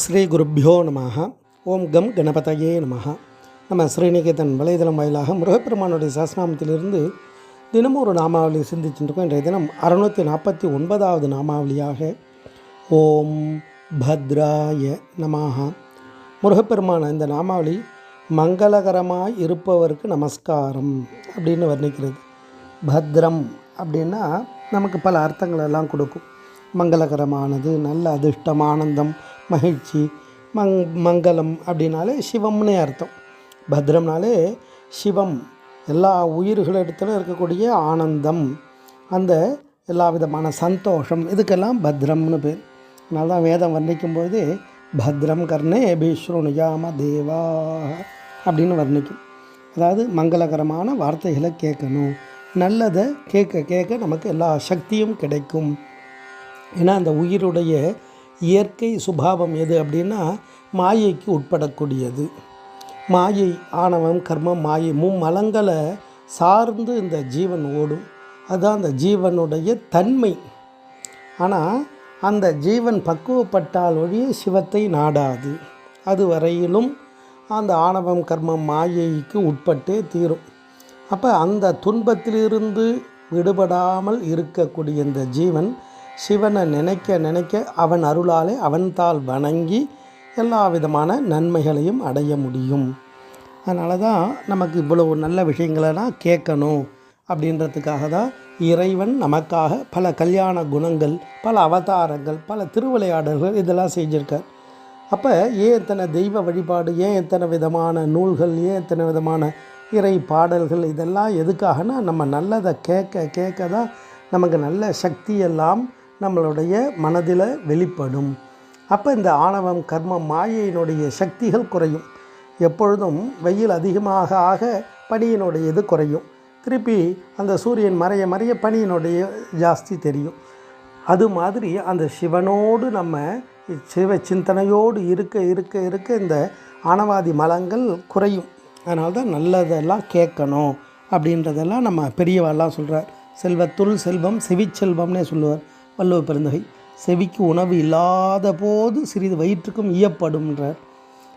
ஸ்ரீ குருப்பியோ நம ஓம் கம் கணபதையே நம நம்ம ஸ்ரீநிகேதன் வலைதளம் வாயிலாக முருகப்பெருமானுடைய சஸ்நாமத்திலிருந்து தினமும் ஒரு நாமாவளி சிந்திச்சுருக்கோம் இன்றைய தினம் அறுநூற்றி நாற்பத்தி ஒன்பதாவது நாமாவளியாக ஓம் பத்ராய நமாக முருகப்பெருமான இந்த நாமாவளி மங்களகரமாக இருப்பவருக்கு நமஸ்காரம் அப்படின்னு வர்ணிக்கிறது. பத்ரம் அப்படின்னா நமக்கு பல அர்த்தங்கள் எல்லாம் கொடுக்கும். மங்களகரமானது நல்ல அதிர்ஷ்டம் ஆனந்தம் மகிழ்ச்சி மங் மங்களம் அப்படின்னாலே சிவம்னே அர்த்தம். பத்ரம்னாலே சிவம் எல்லா உயிர்களிடத்துல இருக்கக்கூடிய ஆனந்தம் அந்த எல்லா விதமான சந்தோஷம் இதுக்கெல்லாம் பத்ரம்னு பேர். அதனால தான் வேதம் வர்ணிக்கும்போது பத்ரம் கர்ணே பீஸ்ருணுயாம தேவா அப்படின்னு வர்ணிக்கும். அதாவது மங்களகரமான வார்த்தைகளை கேட்கணும். நல்லதை கேட்க கேட்க நமக்கு எல்லா சக்தியும் கிடைக்கும். ஏன்னா அந்த உயிருடைய இயற்கை சுபாவம் எது அப்படின்னா மாயைக்கு உட்படக்கூடியது. மாயை ஆணவம் கர்மம் மாயை மும்மலங்களை சார்ந்து இந்த ஜீவன் ஓடும். அதுதான் அந்த ஜீவனுடைய தன்மை. ஆனால் அந்த ஜீவன் பக்குவப்பட்டால் ஒழிய சிவத்தை நாடாது. அது வரையிலும் அந்த ஆணவம் கர்மம் மாயைக்கு உட்பட்டே தீரும். அப்போ அந்த துன்பத்திலிருந்து விடுபடாமல் இருக்கக்கூடிய இந்த ஜீவன் சிவனை நினைக்க நினைக்க அவன் அருளாலே அவன்தால் வணங்கி எல்லா விதமான நன்மைகளையும் அடைய முடியும். அதனால தான் நமக்கு இவ்வளவு நல்ல விஷயங்களெல்லாம் கேட்கணும் அப்படின்றதுக்காக தான் இறைவன் நமக்காக பல கல்யாண குணங்கள் பல அவதாரங்கள் பல திருவிளையாடல்கள் இதெல்லாம் செஞ்சுருக்கார். அப்போ ஏன் இத்தனை தெய்வ வழிபாடு ஏன் இத்தனை விதமான நூல்கள் ஏன் இத்தனை விதமான இறை பாடல்கள் இதெல்லாம் எதுக்காகனா நம்ம நல்லதை கேட்க கேட்க தான் நமக்கு நல்ல சக்தியெல்லாம் நம்மளுடைய மனதில் வெளிப்படும். அப்போ இந்த ஆணவம் கர்மம் மாயையினுடைய சக்திகள் குறையும். எப்பொழுதும் வெயில் அதிகமாக ஆக பனியினுடைய இது குறையும். திருப்பி அந்த சூரியன் மறைய மறைய பனியினுடைய ஜாஸ்தி தெரியும். அது மாதிரி அந்த சிவனோடு நம்ம சிவ சிந்தனையோடு இருக்க இருக்க இருக்க இந்த ஆணவாதி மலங்கள் குறையும். அதனால தான் நல்லதெல்லாம் கேட்கணும் அப்படின்றதெல்லாம் நம்ம பெரியவாள்லாம் சொல்கிறார் செல்வத்துள் செல்வம் செவிச்செல்வம்னே சொல்லுவார். வள்ளுவ பெருந்தகை செவிக்கு உணவு இல்லாத போது சிறிது வயிற்றுக்கும் ஈயப்படும்ன்றார்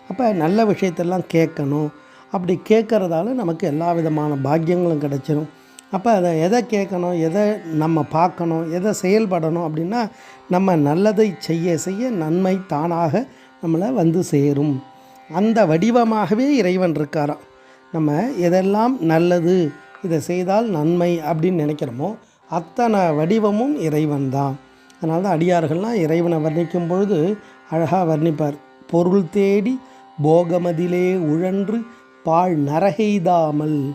அப்போ நல்ல விஷயத்தெல்லாம் கேட்கணும். அப்படி கேட்குறதால நமக்கு எல்லா விதமான பாக்கியங்களும் கிடைச்சிடும் அப்போ அதை எதை கேட்கணும் எதை நம்ம பார்க்கணும் எதை செயல்படணும் அப்படின்னா நம்ம நல்லதை செய்ய செய்ய நன்மை தானாக நம்மளை வந்து சேரும். அந்த வடிவமாகவே இறைவன் இருக்காராம். நம்ம எதெல்லாம் நல்லது இதை செய்தால் நன்மை அப்படின்னு நினைக்கிறோமோ அத்தனை வடிவமும் இறைவன் தான் அதனால தான் அடியார்கள்லாம் இறைவனை வர்ணிக்கும் பொழுது அழகாக வர்ணிப்பார். பொருள் தேடி போகமதிலே உழன்று பாழ் நரகெய்தாமல்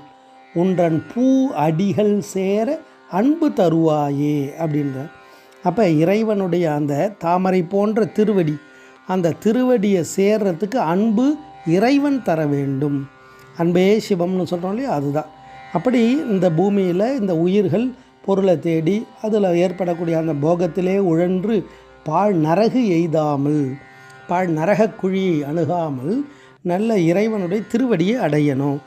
உன்றன் பூ அடிகள் சேர அன்பு தருவாயே அப்படின்றார். அப்போ இறைவனுடைய அந்த தாமரை போன்ற திருவடி அந்த திருவடியை சேர்றதுக்கு அன்பு இறைவன் தர வேண்டும். அன்பே சிவம்னு சொல்கிறோம் இல்லையா? அதுதான். அப்படி இந்த பூமியில் இந்த உயிர்கள் பொருளை தேடி அதில் ஏற்படக்கூடிய அந்த போகத்திலே உழன்று பாழ் நரகு எய்தாமல் பாழ் நரக குழியை அணுகாமல் நல்ல இறைவனுடைய திருவடியை அடையணும்.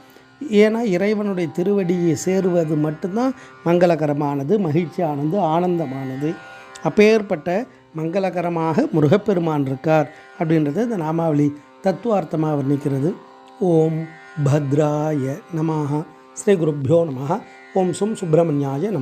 ஏன்னா இறைவனுடைய திருவடியை சேருவது மட்டும்தான் மங்களகரமானது மகிழ்ச்சியானது ஆனந்தமானது. அப்பேற்பட்ட மங்களகரமாக முருகப்பெருமான் இருக்கார் அப்படின்றது இந்த நாமாவளி தத்துவார்த்தமாக வர்ணிக்கிறது. ஓம் பத்ராய நமாக ஸ்ரீ குருப்பியோ நம ஓம் சும் சுப்பிரமணியாய நம